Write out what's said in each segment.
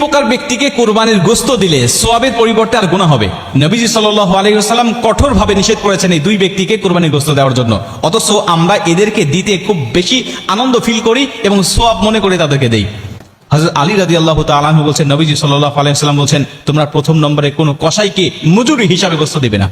প্রকার ব্যক্তিকে কোরবানির গোস্ত দিলে সোয়াবের পরিবর্তে আর গুণা হবে। নবীজি সাল্লাহ আলাইসাল্লাম কঠোরভাবে নিষেধ করেছেন এই দুই ব্যক্তিকে কোরবানির গোস্ত দেওয়ার জন্য। অথচ আমরা এদেরকে দিতে খুব বেশি আনন্দ ফিল করি এবং সোয়াব মনে করে তাদেরকে দেই। আলী রাজি আল্লাহ তালু বলছেন, নবীজি সাল্লাহ আলাইসাল্লাম বলছেন, তোমরা প্রথম নম্বরে কোনো কসাইকে মজুরি হিসাবে গোস্ত দিবে না।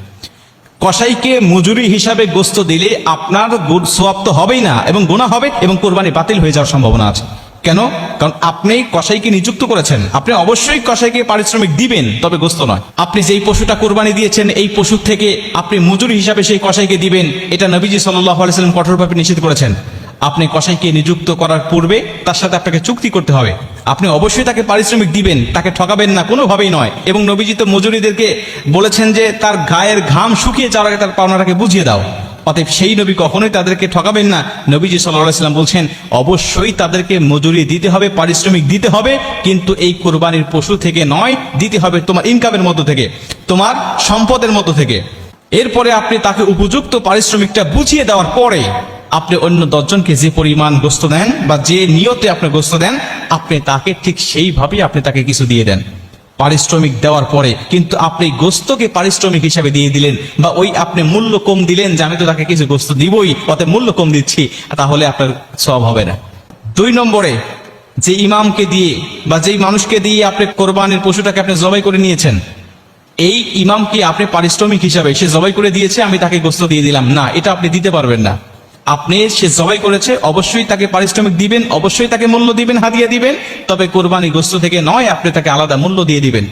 কসাইকে মজুরি হিসাবে গোস্ত দিলে আপনার সোয়াব তো হবেই না এবং গুণা হবে এবং কোরবানি বাতিল হয়ে যাওয়ার সম্ভাবনা আছে। কেন? কারণ আপনি কসাইকে নিযুক্ত করেছেন। আপনি অবশ্যই কসাইকে পারিশ্রমিক দিবেন, তবে গোস্ত নয়। আপনি যেই পশুটা কোরবানি দিয়েছেন, এই পশু থেকে আপনি মজুরি হিসাবে সেই কসাইকে দিবেন, এটা নবীজি সাল্লাহ আলাইসাল্লাম কঠোরভাবে নিষেধ করেছেন। আপনি কসাইকে নিযুক্ত করার পূর্বে তার সাথে আপনাকে চুক্তি করতে হবে। আপনি অবশ্যই তাকে পারিশ্রমিক দিবেন, তাকে ঠকাবেন না, কোনোভাবেই নয়। এবং নবীজি তো মজুরিদেরকে বলেছেন যে তার গায়ের ঘাম শুকিয়ে যাওয়ার আগে তার পাওনাটাকে বুঝিয়ে দাও। অতএব সেই নবী কখনোই তাদেরকে ঠকাবেন না। নবীজি সাল্লাম বলছেন, অবশ্যই তাদেরকে মজুরি দিতে হবে, পারিশ্রমিক দিতে হবে, কিন্তু এই কোরবানির পশু থেকে নয়, দিতে হবে তোমার ইনকামের মধ্য থেকে, তোমার সম্পদের মতো থেকে। এরপরে আপনি তাকে উপযুক্ত পারিশ্রমিকটা বুঝিয়ে দেওয়ার পরে আপনি অন্য দশজনকে যে পরিমাণ গোস্ত দেন বা যে নিয়তে আপনি গোস্ত দেন, আপনি তাকে ঠিক সেইভাবেই আপনি তাকে কিছু দিয়ে দেন। পারিশ্রমিক দেওয়ার পরে কিন্তু আপনি গোস্তকে পারিশ্রমিক হিসাবে দিয়ে দিলেন বা ওই আপনি মূল্য কম দিলেন যে আমি তো তাকে কিছু গোস্ত দিবই, অতএব মূল্য কম দিচ্ছি, তাহলে আপনার সব হবে না। দুই নম্বরে, যে ইমামকে দিয়ে বা যেই মানুষকে দিয়ে আপনি কোরবানের পশুটাকে আপনি জবাই করে নিয়েছেন, এই ইমামকে আপনি পারিশ্রমিক হিসাবে সে জবাই করে দিয়েছে, আমি তাকে গোস্ত দিয়ে দিলাম। না, এটা আপনি দিতে পারবেন না। আপনি সে জবাই করেছে, অবশ্যই তাকে পারিশ্রমিক দিবেন, অবশ্যই তাকে মূল্য দিবেন, হাদিয়া দিবেন। তবে কোরবানি গোস্ত থেকে নয়, আপনি তাকে আলাদা মূল্য দিয়ে দিবেন।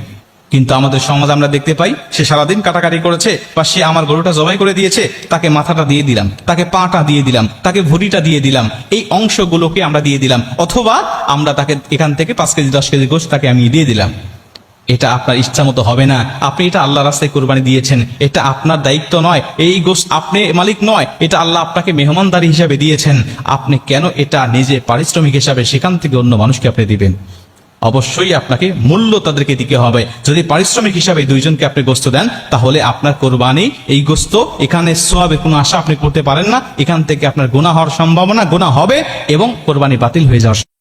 কিন্তু আমাদের সমাজ আমরা দেখতে পাই, সে সারাদিন কাটাকাটি করেছে, বা সে আমার গরুটা জবাই করে দিয়েছে, তাকে মাথাটা দিয়ে দিলাম, তাকে পাটা দিয়ে দিলাম, তাকে ভুড়িটা দিয়ে দিলাম, এই অংশগুলোকে আমরা দিয়ে দিলাম, অথবা আমরা তাকে এখান থেকে পাঁচ কেজি, দশ কেজি গোস্ত তাকে আমি দিয়ে দিলাম। এটা আপনার ইচ্ছা মতো হবে না। আপনি এটা আল্লাহ রাস্তায় কোরবানি দিয়েছেন। এটা আপনার দায়িত্ব নয়। এই গোস্ত আপনি মালিক নয়। এটা আল্লাহ আপনাকে মেহমানদারি হিসাবে দিয়েছেন। আপনি কেন এটা নিজে পারিশ্রমিক হিসাবে সেখান থেকে অন্য মানুষকে আপনি দিবেন? অবশ্যই আপনাকে মূল্য তাদেরকে দিতে হবে। যদি পারিশ্রমিক হিসাবে দুইজনকে আপনি গোস্ত দেন, তাহলে আপনার কোরবানি, এই গোস্ত, এখানে সোয়াবে কোনো আশা আপনি করতে পারেন না। এখান থেকে আপনার গুণা হওয়ার সম্ভাবনা গোনা হবে এবং কোরবানি বাতিল হয়ে যাওয়ার